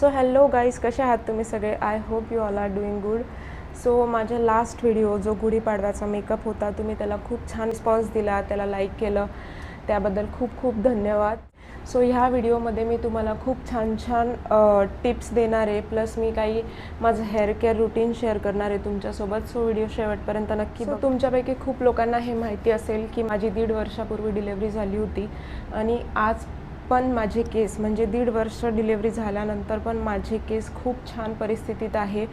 So hello guys कसे आहात तुम्ही सगळे? I hope you all are doing good so माझा लास्ट व्हिडिओ जो गुढीपाडव्याचा मेकअप होता तुम्ही त्याला खूप छान रिस्पॉन्स दिला त्याला लाईक केलं. त्याबद्दल खूप खूप धन्यवाद. सो ह्या व्हिडिओमध्ये मी तुम्हाला खूप छान छान टिप्स देणार आहे. प्लस मी काही माझं हेअर केअर रुटीन शेअर करणार आहे तुमच्यासोबत. सो व्हिडिओ शेवटपर्यंत नक्की बघा. तुमच्यापैकी खूप लोकांना हे माहिती असेल की माझी दीड वर्षापूर्वी डिलेवरी झाली होती. आणि आज पण माझे केस म्हणजे दीड वर्ष डिलेवरी झाल्यानंतर पण माझे केस खूप छान परिस्थितीत आहे.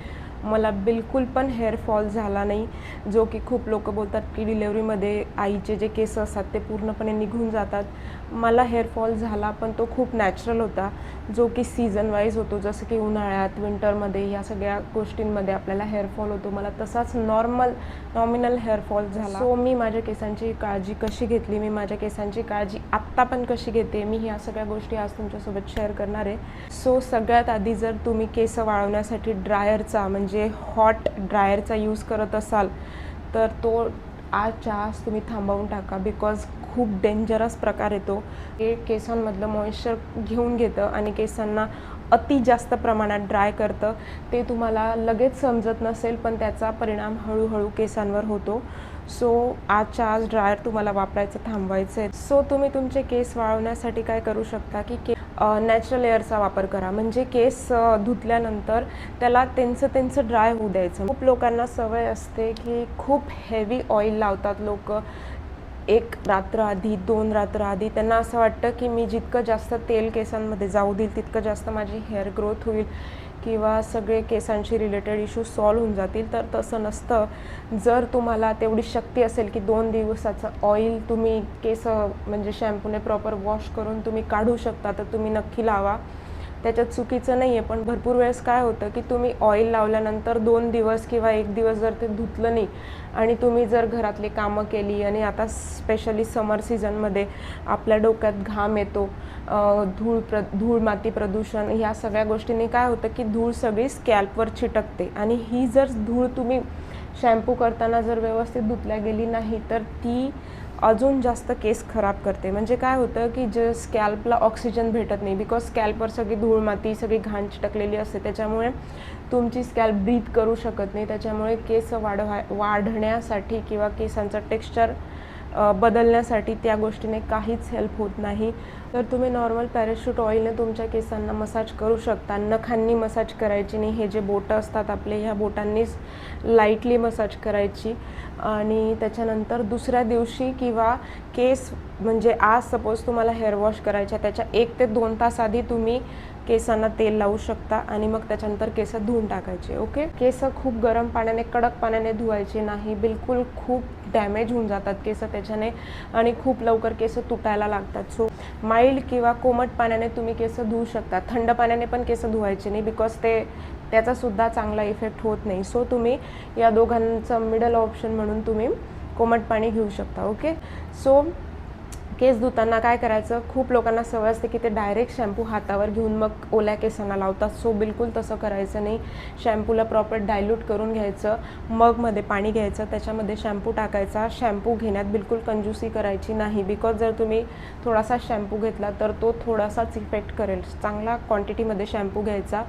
मला बिलकुल पण हेअर फॉल झाला नाही. जो की खूप लोक बोलतात की डिलेवरीमध्ये आईचे जे केस असतात ते पूर्णपणे निघून जातात. मला हेअर फॉल झाला पण तो खूप नॅचरल होता. जो की सीझन वाईज होतो जसं की उन्हाळ्यात विंटरमध्ये या सगळ्या गोष्टींमध्ये आपल्याला हेअर फॉल होतो. मला तसाच नॉर्मल नॉमिनल हेअर फॉल झाला. सो मी माझ्या केसांची काळजी कशी घेतली? मी माझ्या केसांची काळजी आत्ता पण कशी घेते? मी ह्या सगळ्या गोष्टी आज तुमच्यासोबत शेअर करणार आहे. सो सगळ्यात आधी जर तुम्ही केस वाळवण्यासाठी ड्रायरचा म्हणजे हॉट ड्रायरचा यूज करत असाल तर तो आजच्या आज तुम्ही थांबवून टाका बिकॉज खूप डेंजरस प्रकार येतो हे केसांमधलं मॉइश्चर घेऊन घेतं आणि केसांना अति जास्त प्रमाणात ड्राय करतं. ते तुम्हाला लगेच समजत नसेल पण त्याचा परिणाम हळूहळू केसांवर होतो. सो आजच्या आज ड्रायर तुम्हाला वापरायचं थांबवायचं आहे. सो तुम्ही तुमचे केस वाळवण्यासाठी काय करू शकता की के नॅचरल एअरचा वापर करा. म्हणजे केस धुतल्यानंतर त्याला त्यांचं त्यांचं ड्राय होऊ द्यायचं. खूप लोकांना सवय असते की खूप हेवी ऑइल लावतात लोक. एक रात्र आधी दोन रात्र आधी त्यांना असं वाटतं की मी जितकं जास्त तेल केसांमध्ये जाऊ देईल तितकं जास्त माझी हेअर ग्रोथ होईल. किंवा सगळे केसांशी रिलेटेड इश्यू सॉल्व्ह होऊन जातील तर तसं नसतं. जर तुम्हाला तेवढी शक्ती असेल की दोन दिवसाचं ऑइल तुम्ही केस म्हणजे शॅम्पूने प्रॉपर वॉश करून तुम्ही काढू शकता तर तुम्ही नक्की लावा. त्याच्यात चुकीचं नाही आहे पण भरपूर वेळेस काय होतं की तुम्ही ऑइल लावल्यानंतर दोन दिवस किंवा एक दिवस जर ते धुतलं नाही आणि तुम्ही जर घरातली कामं केली आणि आता स्पेशली समर सीझनमध्ये आपल्या डोक्यात घाम येतो धूळ प्र धूळ माती प्रदूषण ह्या सगळ्या गोष्टींनी काय होतं की धूळ सगळी स्कॅल्पवर चिटकते. आणि ही जर धूळ तुम्ही शॅम्पू करताना जर व्यवस्थित धुतल्या गेली नाही तर ती अजून जास्त केस खराब करते. म्हणजे काय होतं की जे स्कॅल्पला ऑक्सिजन भेटत नाही बिकॉज स्कॅल्पवर सगळी धूळ माती सगळी घाण चिटकलेली असते त्याच्यामुळे तुमची स्कॅल्प ब्रीथ करू शकत नाही. त्याच्यामुळे केस वाढवा वाढण्यासाठी किंवा केसांचं टेक्स्चर बदलण्यासाठी त्या गोष्टीने काहीच हेल्प होत नाही. तर तुम्ही नॉर्मल पॅराशूट ऑइलने तुमच्या केसांना मसाज करू शकता. नखांनी मसाज करायची नाही. हे जे बोटं असतात आपले ह्या बोटांनीच लाईटली मसाज करायची. आणि त्याच्यानंतर दुसऱ्या दिवशी किंवा केस म्हणजे आज सपोज तुम्हाला हेअर वॉश करायच्या त्याच्या एक ते दोन तास आधी तुम्ही केसांना तेल लावू शकता आणि मग त्याच्यानंतर केस धुवून टाकायचे ओके? केस खूप गरम पाण्याने कडक पाण्याने धुवायचे नाही. बिलकुल खूप डॅमेज होऊन जातात केस त्याच्याने आणि खूप लवकर केस तुटायला लागतात. सो माइल्ड किंवा कोमट पाण्याने तुम्ही केस धुवू शकता. थंड पाण्याने पण केस धुवायचे नाही बिकॉज ते त्याचासुद्धा चांगला इफेक्ट होत नाही. सो तुम्ही या दोघांचं मिडल ऑप्शन म्हणून तुम्ही कोमट पाणी घेऊ शकता ओके? सो केस धुताना काय करायचं? खूप लोकांना सवय असते की ते डायरेक्ट शॅम्पू हातावर घेऊन मग ओल्या केसांना लावतात. सो बिलकुल तसं करायचं नाही. शॅम्पूला प्रॉपर डायल्यूट करून घ्यायचं. मगमध्ये पाणी घ्यायचं. त्याच्यामध्ये शॅम्पू टाकायचा. शॅम्पू घेण्यात बिलकुल कंजूसी करायची नाही. बिकॉज जर तुम्ही थोडासा शॅम्पू घेतला तर तो थोडासाच इफेक्ट करेल. चांगला क्वांटिटीमध्ये शॅम्पू घ्यायचा.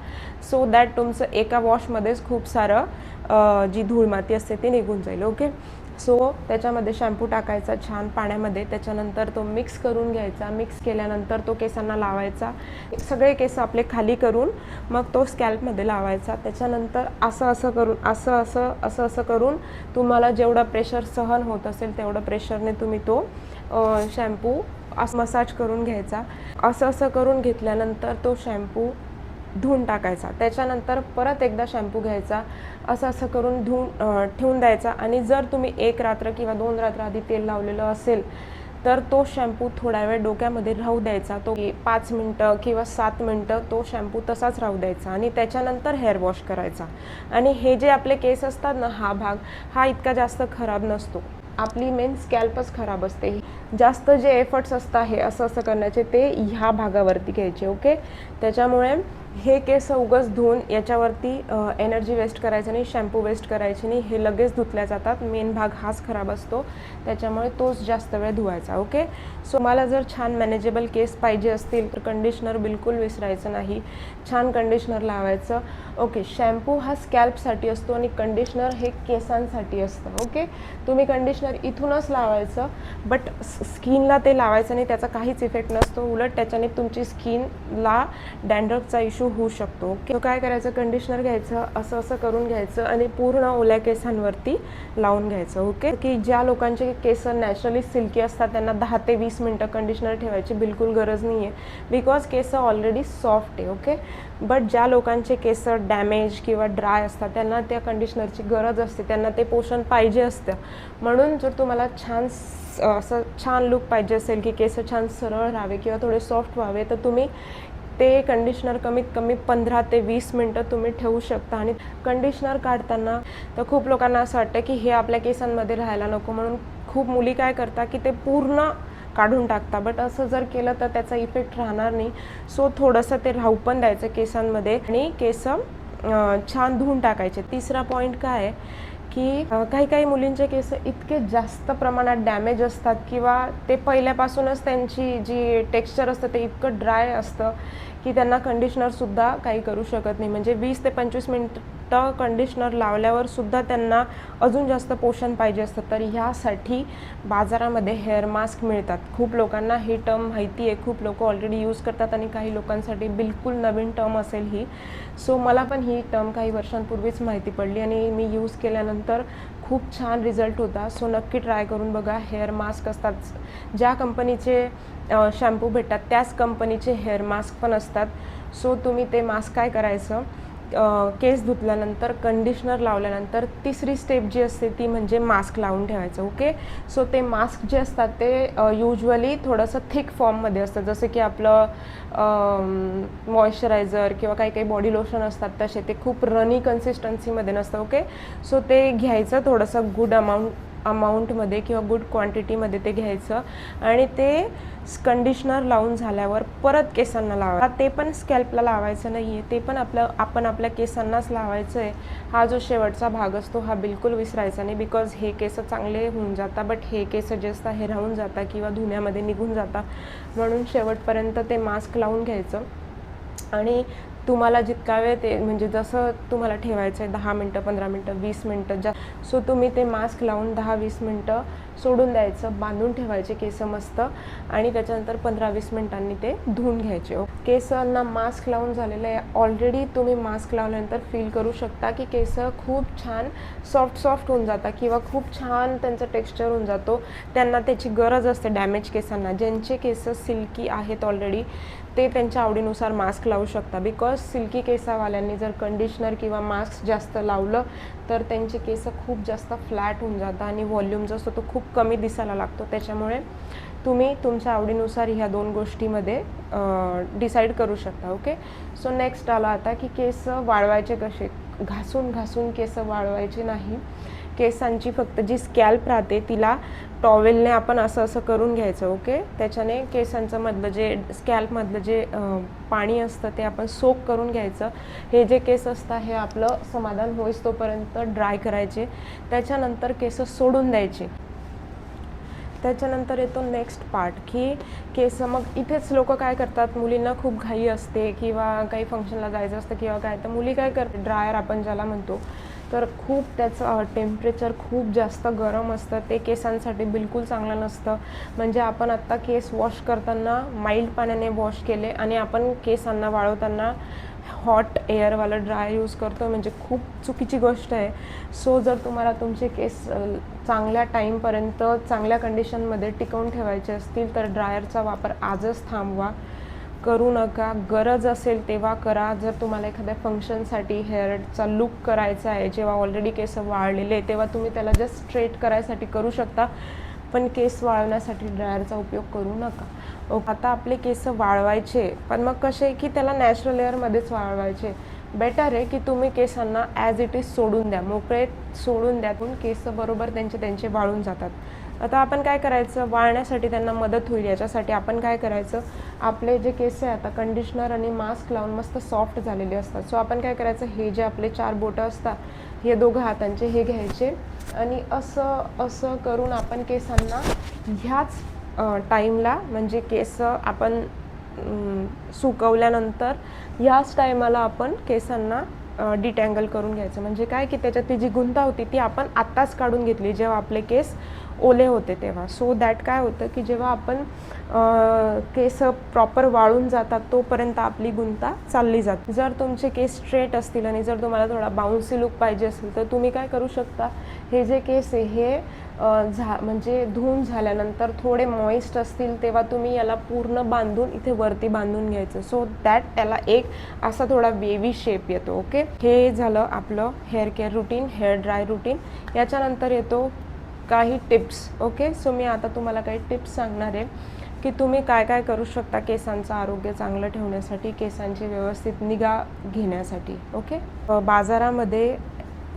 सो दॅट तुमचं एका वॉशमध्येच खूप सारं जी धूळ माती असते ती निघून जाईल. ओके सो त्याच्यामध्ये शॅम्पू टाकायचा छान पाण्यामध्ये त्याच्यानंतर तो मिक्स करून घ्यायचा. मिक्स केल्यानंतर तो केसांना लावायचा. सगळे केस आपले खाली करून मग तो स्कॅल्पमध्ये लावायचा. त्याच्यानंतर असं असं करून असं असं असं असं करून तुम्हाला जेवढं प्रेशर सहन होत असेल तेवढं प्रेशरने तुम्ही तो शॅम्पू असं मसाज करून घ्यायचा. असं असं करून घेतल्यानंतर तो शॅम्पू धुवून टाकायचा. त्याच्यानंतर परत एकदा शॅम्पू घ्यायचा. असं असं करून धुवून ठेवून द्यायचा. आणि जर तुम्ही एक रात्र किंवा दोन रात्र आधी तेल लावलेलं असेल तर तो शॅम्पू थोडा वेळ डोक्यामध्ये राहू द्यायचा. तो पाच मिनटं किंवा सात मिनटं तो शॅम्पू तसाच राहू द्यायचा. आणि त्याच्यानंतर हेअर वॉश करायचा. आणि हे जे आपले केस असतात ना हा भाग हा इतका जास्त खराब नसतो. आपली मेन स्कॅल्पच खराब असते. जास्त जे एफर्ट्स असतात हे असं असं करण्याचे ते ह्या भागावरती घ्यायचे ओके? त्याच्यामुळे हे केस उगच धुवून याच्यावरती एनर्जी वेस्ट करायचं नाही शॅम्पू वेस्ट करायची नाही हे लगेच धुतल्या जातात. मेन भाग हाच खराब असतो. त्याच्यामुळे तोच जास्त वेळ धुवायचा ओके सो मला जर छान मॅनेजेबल केस पाहिजे असतील तर कंडिशनर बिलकुल विसरायचं नाही. छान कंडिशनर लावायचं ओके शॅम्पू हा स्कॅल्पसाठी असतो आणि कंडिशनर हे केसांसाठी असतं ओके तुम्ही कंडिशनर इथूनच लावायचं बट स्किनला ते लावायचं नाही त्याचा काहीच इफेक्ट नसतो. उलट त्याच्याने तुमची स्किनला डँड्रफचा इशू इश्यू होऊ शकतो. तो काय करायचं? कंडिशनर घ्यायचं असं असं करून घ्यायचं आणि पूर्ण ओल्या केसांवरती लावून घ्यायचं ओके की ज्या लोकांचे केस नॅचरली सिल्की असतात त्यांना दहा ते वीस मिनटं कंडिशनर ठेवायची बिलकुल गरज नाही आहे बिकॉज केस ऑलरेडी सॉफ्ट आहे ओके बट ज्या लोकांचे केस डॅमेज किंवा ड्राय असतात त्यांना त्या कंडिशनरची गरज असते. त्यांना ते पोषण पाहिजे असतं. म्हणून जर तुम्हाला छान असं छान लुक पाहिजे असेल की केस छान सरळ राहावे किंवा थोडे सॉफ्ट व्हावे तर तुम्ही ते कंडिशनर कमीत कमी पंधरा ते वीस मिनटं तुम्ही ठेवू शकता. आणि कंडिशनर काढताना तर खूप लोकांना असं वाटतं की हे आपल्या केसांमध्ये राहायला नको. म्हणून खूप मुली काय करतात की ते पूर्ण काढून टाकता बट असं जर केलं तर त्याचा इफेक्ट राहणार नाही. सो थोडंसं ते राहू पण द्यायचं केसांमध्ये. आणि केस छान धुवून टाकायचे. तिसरा पॉईंट काय आहे? की काही काही मुलींचे केस इतके जास्त प्रमाणात डॅमेज असतात किंवा ते पहिल्यापासूनच त्यांची जी टेक्स्चर असतं ते इतकं ड्राय असतं की त्यांना कंडिशनरसुद्धा काही करू शकत नाही. म्हणजे वीस ते पंचवीस मिनिट कंडिशनर लावल्यावर सुद्धा त्यांना अजून जास्त पोषण पाहिजे असतं. तर ह्यासाठी बाजारामध्ये हेअर मास्क मिळतात. खूप लोकांना ही टर्म माहिती आहे. खूप लोक ऑलरेडी यूज करतात आणि काही लोकांसाठी बिलकुल नवीन टर्म असेल ही. सो मला पण ही टर्म काही वर्षांपूर्वीच माहिती पडली आणि मी यूज केल्यानंतर खूप छान रिझल्ट होता. सो नक्की ट्राय करून बघा. हेअर मास्क असतात. ज्या कंपनीचे शॅम्पू भेटतात त्याच कंपनीचे हेअर मास्क पण असतात. सो तुम्ही ते मास्क काय करायचं? केस धुतल्यानंतर कंडिशनर लावल्यानंतर तिसरी स्टेप जी असते ती म्हणजे मास्क लावून ठेवायचं ओके सो ते मास्क जे असतात ते युजली थोडंसं थिक फॉर्ममध्ये असतं जसं की आपलं मॉइश्चरायझर किंवा काही काही बॉडी लोशन असतात तसे ते खूप रनी कन्सिस्टन्सीमध्ये नसतं ओके सो ते घ्यायचं थोडंसं गुड अमाऊंट अमाऊंटमध्ये किंवा गुड क्वांटिटीमध्ये ते घ्यायचं. आणि ते कंडिशनर लावून झाल्यावर परत केसांना लावा ते पण स्कॅल्पला लावायचं नाही आहे ते पण आपलं आपण आपल्या केसांनाच लावायचं आहे हा जो शेवटचा भाग असतो हा बिलकुल विसरायचा नाही. बिकॉज हे केस चांगले होऊन जातात बट हे केस जे असतात हे राहून जातात किंवा धुण्यामध्ये निघून जातात म्हणून शेवटपर्यंत ते मास्क लावून घ्यायचं. आणि तुम्हाला जितका वेळ ते म्हणजे जसं तुम्हाला ठेवायचं आहे दहा मिनटं पंधरा मिनटं वीस मिनटं जा सो तुम्ही ते मास्क लावून दहा वीस मिनटं सोडून द्यायचं बांधून ठेवायचे केस मस्त आणि त्याच्यानंतर पंधरा वीस मिनटांनी ते धुवून घ्यायचे. ओ केसांना मास्क लावून झालेलं आहे. ऑलरेडी तुम्ही मास्क लावल्यानंतर फील करू शकता की केस खूप छान सॉफ्ट सॉफ्ट होऊन जातात किंवा खूप छान त्यांचं टेक्स्चर होऊन जातो. त्यांना त्याची गरज असते डॅमेज केसांना. ज्यांचे केस सिल्की आहेत ऑलरेडी ते त्यांच्या आवडीनुसार मास्क लावू शकता. बिकॉज सिल्की केसावाल्यांनी जर कंडिशनर किंवा मास्क जास्त लावलं तर त्यांचे केस खूप जास्त फ्लॅट होऊन जातात आणि व्हॉल्यूम जो असतो तो खूप कमी दिसायला लागतो. त्याच्यामुळे तुम्ही तुमच्या आवडीनुसार ह्या दोन गोष्टीमध्ये डिसाईड करू शकता ओके सो नेक्स्ट आला आता की केस वाळवायचे कसे? घासून घासून केस वाळवायचे नाही. केसांची फक्त जी स्कॅल्प राहते तिला टॉवेलने आपण असं असं करून घ्यायचं ओके? त्याच्याने केसांचं मधलं जे स्कॅल्पमधलं जे पाणी असतं ते आपण सोक करून घ्यायचं. हे जे केस असतात हे आपलं समाधान होईस तोपर्यंत ड्राय करायचे. त्याच्यानंतर केस सोडून द्यायचे. त्याच्यानंतर येतो नेक्स्ट पार्ट की केस मग इथेच लोक काय करतात मुलींना खूप घाई असते किंवा काही फंक्शनला जायचं असतं किंवा काय तर मुली काय करते ड्रायर आपण ज्याला म्हणतो तर खूप त्याचं टेम्परेचर खूप जास्त गरम असतं. ते केसांसाठी बिलकुल चांगलं नसतं. म्हणजे आपण आत्ता केस वॉश करताना माइल्ड पाण्याने वॉश केले आणि आपण केसांना वाळवताना हॉट एअरवाला ड्राय यूज करतो म्हणजे खूप चुकीची गोष्ट आहे. सो जर तुम्हाला तुमचे केस चांगल्या टाईमपर्यंत चांगल्या कंडिशनमध्ये टिकवून ठेवायचे असतील तर ड्रायरचा वापर आजच थांबवा. करू नका. गरज असेल तेव्हा करा. जर तुम्हाला एखाद्या फंक्शनसाठी हेअरचा लुक करायचा आहे जेव्हा ऑलरेडी केस वाळलेले तेव्हा तुम्ही त्याला जस्ट स्ट्रेट करायसाठी करू शकता. पण केस वाळवण्यासाठी ड्रायरचा उपयोग करू नका. आता आपले केस वाळवायचे. पण मग कसे की त्याला नॅचरल एअरमध्येच वाळवायचे. बेटर आहे की तुम्ही केसांना ॲज इट इज सोडून द्या. मोकळे सोडून द्या. पण केस बरोबर त्यांचे त्यांचे वाळून जातात. आता आपण काय करायचं? वाळण्यासाठी त्यांना मदत होईल याच्यासाठी आपण काय करायचं? आपले जे केस आहे आता कंडिशनर आणि मास्क लावून मस्त सॉफ्ट झालेले असतात. सो आपण काय करायचं? हे जे आपले चार बोटं असतात हे दोघं हातांचे हे घ्यायचे. आणि असं असं करून आपण केसांना ह्याच टाईमला म्हणजे केस आपण सुकवल्यानंतर याच टायमाला आपण केसांना डिटँगल करून घ्यायचं. म्हणजे काय की त्याच्यात ती जी गुंता होती ती आपण आत्ताच काढून घेतली. जेव्हा आपले केस ओले होते तेव्हा. सो दॅट काय होतं की जेव्हा आपण केस प्रॉपर वाळून जातात तोपर्यंत आपली गुंता चालली जाते. जर तुमचे केस स्ट्रेट असतील आणि जर तुम्हाला थोडा बाउन्सी लुक पाहिजे असेल तर तुम्ही काय करू शकता? हे जे केस आहे हे झा म्हणजे धुवून झाल्यानंतर थोडे मॉइस्ट असतील तेव्हा तुम्ही याला पूर्ण बांधून इथे वरती बांधून घ्यायचं. सो दॅट त्याला एक असा थोडा वेवी शेप येतो ओके हे झालं आपलं hair care routine hair dry routine याच्यानंतर येतो काही टिप्स ओके? सो मी आता तुम्हाला काही टिप्स सांगणार आहे की तुम्ही काय काय करू शकता केसांचं आरोग्य चांगलं ठेवण्यासाठी केसांची व्यवस्थित निगा घेण्यासाठी ओके? बाजारामध्ये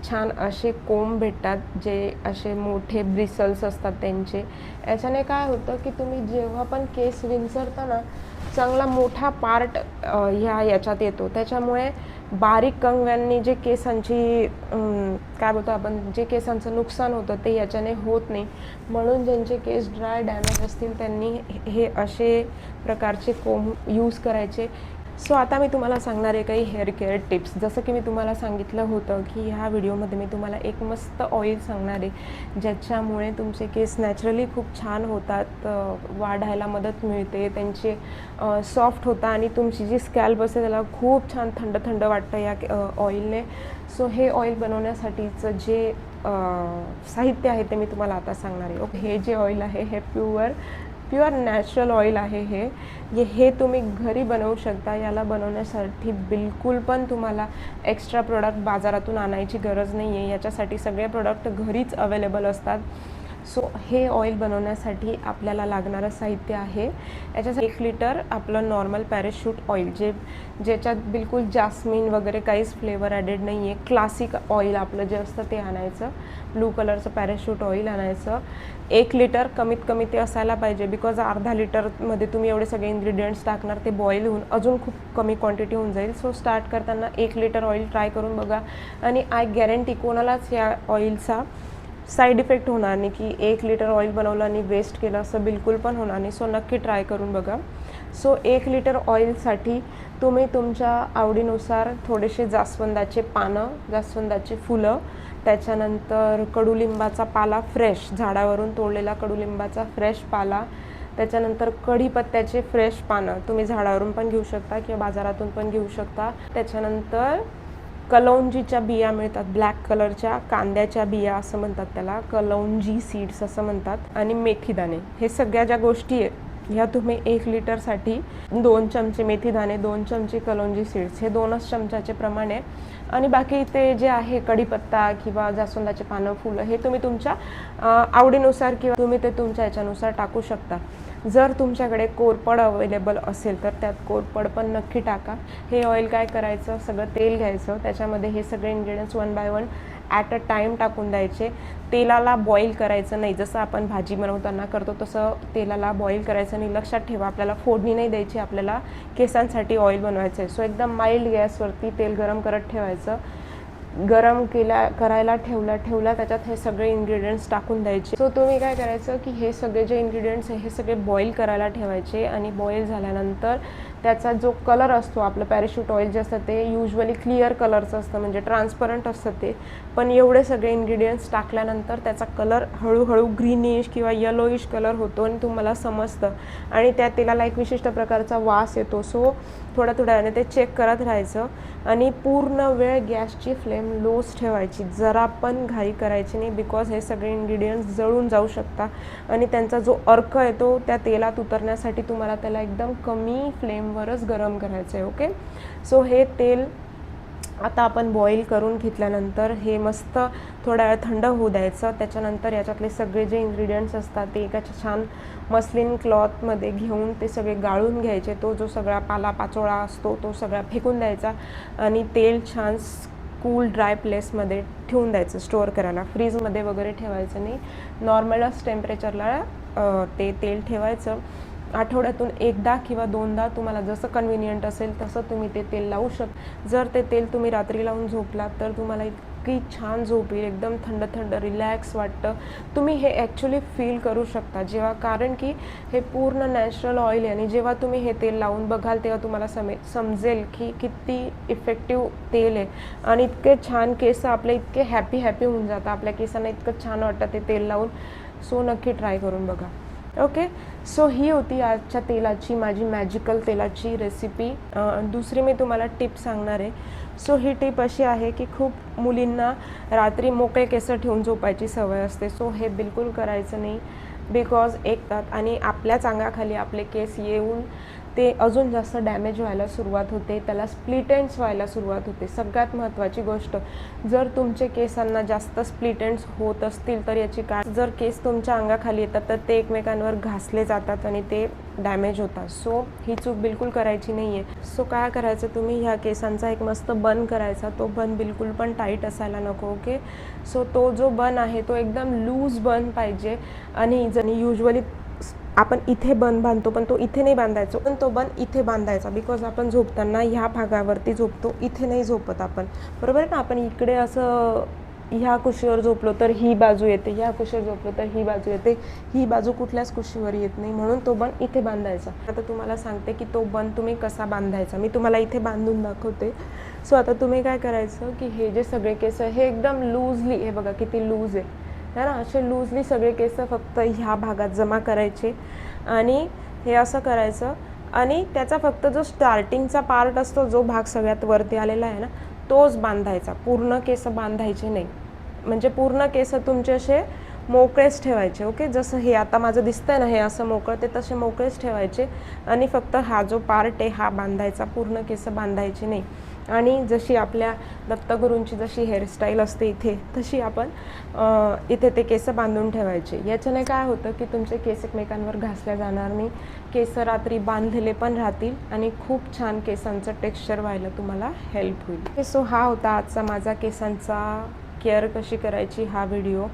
छान असे कोंब भेटतात जे असे मोठे ब्रिसल्स असतात त्यांचे. याच्याने काय होतं की तुम्ही जेव्हा पण केस विंचरता ना चांगला मोठा पार्ट ह्या याच्यात येतो. त्याच्यामुळे बारीक कंगव्यांनी जे केसांची काय बोलतो आपण जे केसांचं नुकसान होतं ते याच्याने होत नाही. म्हणून ज्यांचे केस ड्राय डॅमेज असतील त्यांनी हे- हे असे प्रकारचे कोंब यूज करायचे. सो आता मी तुम्हाला सांगणार आहे काही हेअर केअर टिप्स जसं की मी तुम्हाला सांगितलं होतं की ह्या व्हिडिओमध्ये मी तुम्हाला एक मस्त ऑइल सांगणार आहे ज्याच्यामुळे तुमचे केस नॅचरली खूप छान होतात वाढायला मदत मिळते त्यांचे सॉफ्ट होतात आणि तुमची जी स्कॅल्प असते त्याला खूप छान थंड थंड वाटतं या ऑइलने सो हे ऑइल बनवण्यासाठीचं जे साहित्य आहे ते मी तुम्हाला आता सांगणार आहे. ओके हे जे ऑइल आहे हे प्युअर प्युअर नॅचरल ऑइल आहे हे. हे तुम्ही घरी बनवू शकता. याला बनवण्यासाठी बिलकुल पण तुम्हाला एक्स्ट्रा प्रोडक्ट बाजारातून आणायची गरज नाही आहे याच्यासाठी सगळे प्रोडक्ट घरीच अवेलेबल असतात. सो हे ऑइल बनवण्यासाठी आपल्याला लागणारं साहित्य आहे. याच्यासाठी एक लिटर आपलं नॉर्मल पॅरेशूट ऑइल जे ज्याच्यात बिलकुल जास्मिन वगैरे काहीच फ्लेवर ॲडेड नाही आहे क्लासिक ऑइल आपलं जे असतं ते आणायचं. ब्लू कलरचं पॅरेशूट ऑइल आणायचं. एक लिटर कमीत कमी ते असायला पाहिजे बिकॉज अर्धा लिटरमध्ये तुम्ही एवढे सगळे इन्ग्रेडियंट्स टाकणार ते बॉईल होऊन अजून खूप कमी क्वांटिटी होऊन जाईल. सो स्टार्ट करताना एक लिटर ऑइल ट्राय करून बघा. आणि आय गॅरंटी कोणालाच या ऑइलचा साईड इफेक्ट होणार नाही की एक लिटर ऑइल बनवलं आणि वेस्ट केलं असं बिलकुल पण होणार नाही. सो नक्की ट्राय करून बघा. सो एक लिटर ऑइलसाठी तुम्ही तुमच्या आवडीनुसार थोडेसे जास्वंदाचे पानं जास्वंदाची फुलं त्याच्यानंतर कडुलिंबाचा पाला फ्रेश झाडावरून तोडलेला कडुलिंबाचा फ्रेश पाला त्याच्यानंतर कढीपत्त्याचे फ्रेश पानं तुम्ही झाडावरून पण घेऊ शकता किंवा बाजारातून पण घेऊ शकता. त्याच्यानंतर कलौंजीच्या बिया मिळतात ब्लॅक कलरच्या कांद्याच्या बिया असं म्हणतात त्याला कलौंजी सीड्स असं म्हणतात आणि मेथीदाणे. हे सगळ्या ज्या गोष्टी आहेत ह्या तुम्ही एक लिटरसाठी दोन चमचे मेथीदाणे दोन चमचे कलौंजी सीड्स हे दोनच चमचाचे प्रमाण आहे. आणि बाकी ते जे आहे कढीपत्ता किंवा जास्वंदाचे पानं फुलं हे तुम्ही तुमच्या आवडीनुसार किंवा तुम्ही ते तुमच्या याच्यानुसार टाकू शकता. जर तुमच्याकडे कोरपड अवेलेबल असेल तर त्यात कोरपड पण नक्की टाका. हे ऑइल काय करायचं? सगळं तेल घ्यायचं. त्याच्यामध्ये हे सगळे ingredients one by one at a time टाकून द्यायचे. तेलाला बॉईल करायचं नाही. जसं आपण भाजी बनवताना करतो तसं तेलाला बॉईल करायचं नाही. लक्षात ठेवा आपल्याला फोडणी नाही द्यायची. आपल्याला केसांसाठी ऑइल बनवायचं आहे सो एकदम माइल्ड गॅसवरती तेल गरम करत ठेवायचं. गरम केला करायला ठेवला ठेवला त्याच्यात हे सगळे इन्ग्रेडियंट्स टाकून द्यायचे. सो तुम्ही काय करायचं की हे सगळे जे इन्ग्रेडियंट्स आहे हे सगळे बॉईल करायला ठेवायचे आणि बॉईल झाल्यानंतर त्याचा जो कलर असतो आपलं पॅरेशूट ऑइल जे असतं ते युजली क्लिअर कलरचं असतं म्हणजे ट्रान्सपरंट असतं ते. पण एवढे सगळे इन्ग्रेडियंट्स टाकल्यानंतर त्याचा कलर हळूहळू ग्रीनिश किंवा येलोइश कलर होतो आणि तुम्हाला समजतं. आणि त्या तेलाला एक विशिष्ट प्रकारचा वास येतो. सो थोड्या थोड्या वेळाने ते चेक करत राहायचं आणि पूर्ण वेळ गॅसची फ्लेम लोच ठेवायची. जरा पण घाई करायची नाही बिकॉज हे सगळे इन्ग्रेडियंट्स जळून जाऊ शकता. आणि त्यांचा जो अर्क येतो त्या तेलात उतरण्यासाठी तुम्हाला त्याला एकदम कमी फ्लेम फ्लेमवरच गरम करायचं आहे ओके सो हे तेल आता आपण बॉईल करून घेतल्यानंतर हे मस्त थोडा वेळ थंड होऊ द्यायचं. त्याच्यानंतर याच्यातले सगळे जे इन्ग्रेडियंट्स असतात ते एका छान मस्लिन क्लॉथमध्ये घेऊन ते सगळे गाळून घ्यायचे. तो जो सगळा पालापाचोळा असतो तो सगळा फेकून द्यायचा आणि तेल छान कूल ड्राय प्लेसमध्ये ठेवून द्यायचं स्टोअर करायला. फ्रीजमध्ये वगैरे ठेवायचं नाही. नॉर्मलच टेम्परेचरला ते तेल ठेवायचं. आठवड्यातून एकदा किंवा दोनदा तुम्हाला जसं कन्व्हिनियंट असेल तसं तुम्ही ते तेल लावू शक जर ते तेल तुम्ही रात्री लावून झोपलात तर तुम्हाला इतकी छान झोप येईल एकदम थंड थंड रिलॅक्स वाटतं. तुम्ही हे ॲक्च्युली फील करू शकता. जेव्हा कारण की हे पूर्ण नॅचरल ऑइल आहे आणि जेव्हा तुम्ही हे तेल लावून बघाल तेव्हा तुम्हाला समे समजेल की किती इफेक्टिव्ह तेल आहे. आणि इतके छान केस आपले इतके हॅपी हॅपी होऊन जातात. आपल्या केसांना इतकं छान वाटतं ते तेल लावून. सो नक्की ट्राय करून बघा. ओके सो ही होती आजच्या तेलाची माझी मॅजिकल तेलाची रेसिपी दुसरी मी तुम्हाला टिप सांगणार आहे. सो ही टिप अशी आहे की खूप मुलींना रात्री मोकळे केस ठेवून झोपायची सवय असते. सो हे बिलकुल करायचं नाही. बिकॉज एक तात आणि आपल्याच अंगाखाली आपले केस येऊन ते अजून जास्त डॅमेज व्हायला सुरुवात होते. त्याला स्प्लिटेंट्स व्हायला सुरुवात होते. सगळ्यात महत्त्वाची गोष्ट जर तुमचे केसांना जास्त स्प्लिटेंट्स होत असतील तर याची काय जर केस तुमच्या अंगाखाली येतात तर ते एकमेकांवर घासले जातात आणि ते डॅमेज होतात. सो ही चूक बिलकुल करायची नाही आहे सो काय करायचं तुम्ही? ह्या केसांचा एक मस्त बन करायचा. तो बन बिलकुल पण टाईट असायला नको ओके सो तो जो बन आहे तो एकदम लूज बन पाहिजे. आणि जणी युजली आपण इथे बन बांधतो पण तो इथे नाही बांधायचो. पण तो बन इथे बांधायचा बिकॉज आपण झोपताना ह्या भागावरती झोपतो इथे नाही झोपत आपण. बरोबर आहे ना? आपण इकडे असं ह्या कुशीवर झोपलो तर ही बाजू येते ह्या कुशीवर झोपलो तर ही बाजू येते ही बाजू कुठल्याच कुशीवर येत नाही. म्हणून तो बन इथे बांधायचा. आता तुम्हाला सांगते की तो बन तुम्ही कसा बांधायचा. मी तुम्हाला इथे बांधून दाखवते. सो आता तुम्ही काय करायचं की हे जे सगळे केस आहे हे एकदम लूजली हे बघा किती लूज आहे. है ना? असे लूजली सगळे केस फक्त ह्या भागात जमा करायचे. आणि हे असं करायचं. आणि त्याचा फक्त जो स्टार्टिंगचा पार्ट असतो जो भाग सगळ्यात वरती आलेला आहे ना तोच बांधायचा. पूर्ण केस बांधायचे नाही. म्हणजे पूर्ण केस तुमचे असे मोकळेच ठेवायचे ओके? जसं हे आता माझं दिसतंय ना हे असं मोकळं ते तसे मोकळेच ठेवायचे. आणि फक्त हा जो पार्ट आहे हा बांधायचा. पूर्ण केस बांधायचे नाही. आणि जशी आपल्या दत्तगुरूंची जशी हेअरस्टाईल असते इथे तशी आपण इथे ते केस बांधून ठेवायचे. याच्याने काय होतं की तुमचे केस एकमेकांवर घासल्या जाणार नाही. केस रात्री बांधलेले पण राहतील आणि खूप छान केसांचं टेक्स्चर व्हायला तुम्हाला हेल्प होईल. सो हा होता आजचा माझा केसांचा केअर कशी करायची हा व्हिडिओ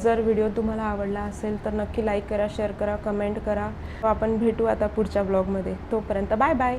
जर व्हिडिओ तुम्हाला आवडला असेल तर नक्की लाईक करा शेअर करा कमेंट करा. आपण भेटू आता पुढच्या ब्लॉगमध्ये तोपर्यंत बाय बाय